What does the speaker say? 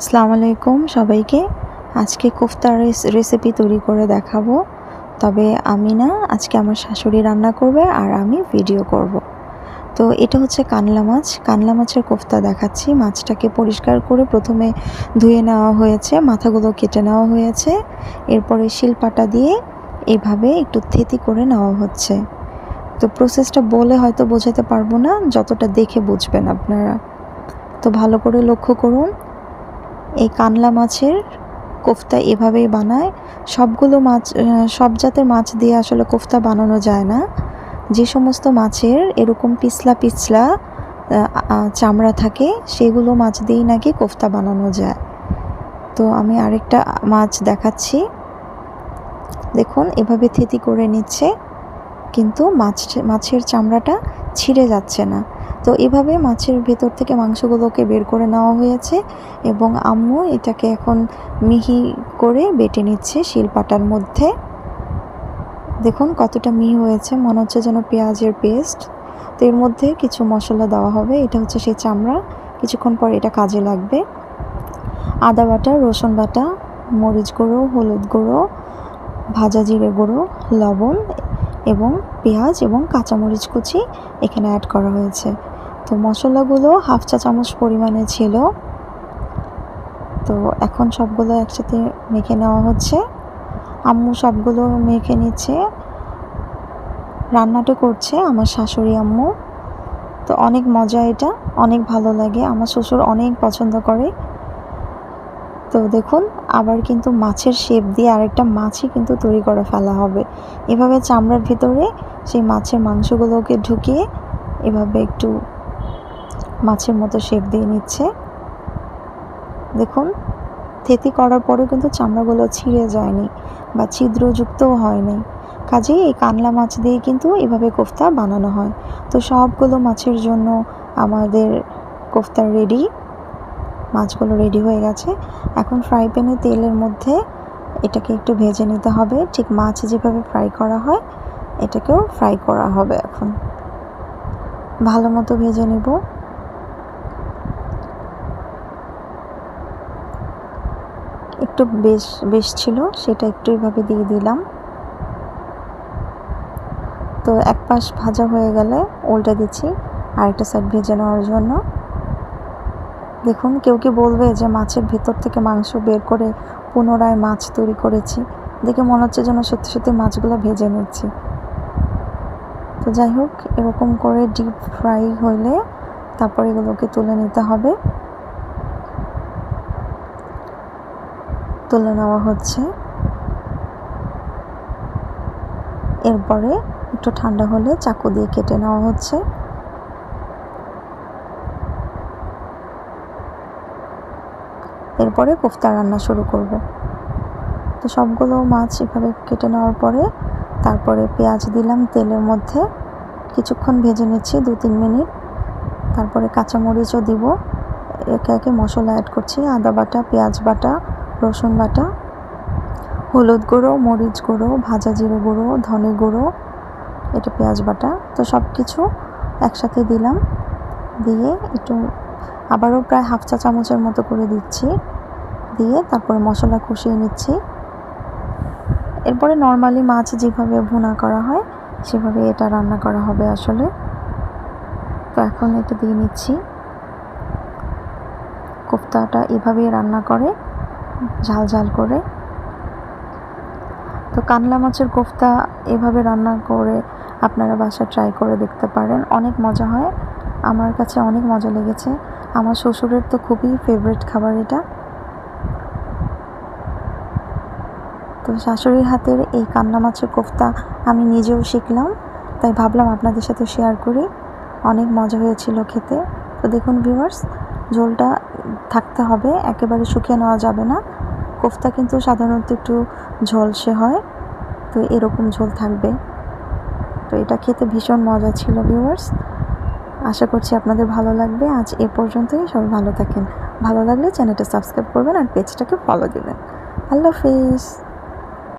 আসসালামু আলাইকুম সবাইকে। আজকে কোফতার রেসিপি তৈরি করে দেখাবো। তবে আমি না, আজকে আমার শাশুড়ি রান্না করবে আর আমি ভিডিও করব। তো এটা হচ্ছে কানলা মাছ। কানলা মাছের কোফতা দেখাচ্ছি। মাছটাকে পরিষ্কার করে প্রথমে ধুয়ে নেওয়া হয়েছে, মাথাগুলো কেটে নেওয়া হয়েছে। এরপরে শিলপাটা দিয়ে এভাবে একটু থেতি করে নেওয়া হচ্ছে। তো প্রসেসটা বলে হয়তো বোঝাতে পারব না, যতটা দেখে বুঝবেন আপনারা। তো ভালো করে লক্ষ্য করুন। এই কানলা মাছের কোফতা এভাবেই বানায়। সবগুলো মাছ সব জাতের মাছ দিয়ে আসলে কোফতা বানানো যায় না। যে সমস্ত মাছের এরকম পিছলা পিছলা চামড়া থাকে, সেগুলো মাছ দিয়েই নাকি কোফতা বানানো যায়। তো আমি আরেকটা মাছ দেখাচ্ছি। দেখুন, এভাবে থেতি করে নিচ্ছে, কিন্তু মাছ, মাছের চামড়াটা ছিঁড়ে যাচ্ছে না। তো এভাবে মাছের ভেতর থেকে মাংসগুলোকে বের করে নেওয়া হয়েছে এবং আম্মু এটাকে এখন মিহি করে বেটে নিচ্ছে শিলপাটার মধ্যে। দেখুন কতটা মিহি হয়েছে, মনে হচ্ছে যেন পেঁয়াজের পেস্ট। তো এর মধ্যে কিছু মশলা দেওয়া হবে, এটা হচ্ছে সেই চামড়া। কিছুক্ষণ পর এটা কাজে লাগবে। আদা বাটা, রসুন বাটা, মরিচ গুঁড়ো, হলুদ গুঁড়ো, ভাজা জিরে গুঁড়ো, লবণ এবং পেঁয়াজ এবং কাঁচামরিচ কুচি এখানে অ্যাড করা হয়েছে। তো মশলাগুলো হাফ চা চামচ পরিমাণে ছিল। তো এখন সবগুলো একসাথে মেখে নেওয়া হচ্ছে। আম্মু সবগুলো মেখে নিচ্ছে। রান্নাটা করছে আমার শাশুড়ি আম্মু। তো অনেক মজা এটা, অনেক ভালো লাগে। আমার শ্বশুর অনেক পছন্দ করে। তো দেখুন, আবার কিন্তু মাছের শেপ দিয়ে আরেকটা মাছই কিন্তু তৈরি করে ফেলা হবে। এভাবে চামড়ার ভিতরে সেই মাছের মাংসগুলোকে ঢুকিয়ে এভাবে একটু মাছের মতো শেপ দিয়ে নিচ্ছে। দেখুন, থেতি করার পরেও কিন্তু চামড়াগুলো ছিঁড়ে যায়নি বা ছিদ্রযুক্তও হয়নি। কাজেই এই কানলা মাছ দিয়ে কিন্তু এভাবে কোফতা বানানো হয়। তো সবগুলো মাছের জন্য আমাদের কোফতা রেডি মাছগুলো রেডি হয়ে গেছে। এখন ফ্রাই প্যানে তেলের মধ্যে এটাকে একটু ভেজে নিতে হবে। ঠিক মাছ যেভাবে ফ্রাই করা হয়, এটাকেও ফ্রাই করা হবে এখন। ভালো মতো ভেজে নেব। একটু বেশ বেশ ছিল, সেটা একটু এভাবে দিয়ে দিলাম। তো এক পাশ ভাজা হয়ে গেলে উল্টে দিচ্ছি, আরেকটা সাইড ভেজে নেওয়ার জন্য। দেখুন, কেউ কি বলবে যে মাছের ভেতর থেকে মাংস বের করে পুনরায় মাছ তৈরি করেছি? দেখে মনে হচ্ছে যেন সত্যি সত্যি মাছগুলো ভেজে নিচ্ছি। তো যাই হোক, এরকম করে ডিপ ফ্রাই হইলে তারপর এগুলোকে তুলে নিতে হবে। তুলে নেওয়া হচ্ছে। এরপরে একটু ঠান্ডা হলে চাকু দিয়ে কেটে নেওয়া হচ্ছে। এরপরে কোফতা রান্না শুরু করব। তো সবগুলো মাছ এভাবে কেটে নেওয়ার পরে তারপরে পেঁয়াজ দিলাম তেলের মধ্যে। কিছুক্ষণ ভেজে নিচ্ছি দু তিন মিনিট। তারপরে কাঁচামরিচও দিব। একে একে মশলা অ্যাড করছি। আদা বাটা, পেঁয়াজ বাটা, রসুন বাটা, হলুদ গুঁড়ো, মরিচ গুঁড়ো, ভাজা জিরে গুঁড়ো, ধনে গুঁড়ো, এটা পেঁয়াজ বাটা। তো সব কিছু একসাথে দিলাম। দিয়ে একটু আবারও প্রায় হাফ চা চামচের মতো করে দিচ্ছি। দিয়ে তারপরে মশলা কষিয়ে নিচ্ছি। এরপরে নর্মালি মাছ যেভাবে ভুনা করা হয়, সেভাবে এটা রান্না করা হবে আসলে। তো এখন এটা দিয়ে নিচ্ছি। কোফতাটা এভাবেই রান্না করে, ঝাল ঝাল করে। তো কানলা মাছের কোফতা এভাবে রান্না করে আপনারা বাসা ট্রাই করে দেখতে পারেন। অনেক মজা হয়। আমার কাছে অনেক মজা লেগেছে। আমার শ্বশুরের তো খুবই ফেভারিট খাবার এটা। তো শাশুড়ির হাতের এই কান্না মাছের কোফতা আমি নিজেও শিখলাম, তাই ভাবলাম আপনাদের সাথে শেয়ার করি। অনেক মজা হয়েছিল খেতে। তো দেখুন ভিউয়ার্স ঝোলটা থাকতে হবে, একেবারে শুকিয়ে নেওয়া যাবে না। কোফতা কিন্তু সাধারণত একটু ঝলসে হয়, তো এরকম ঝোল থাকবে। তো এটা খেতে ভীষণ মজা ছিল ভিউয়ার্স আশা করছি আপনাদের ভালো লাগবে। আজ এ পর্যন্তই, সবাই ভালো থাকেন। ভালো লাগলে চ্যানেলটা সাবস্ক্রাইব করবেন আর পেজটাকে ফলো দেবেন। আল্লাহ হাফিজ।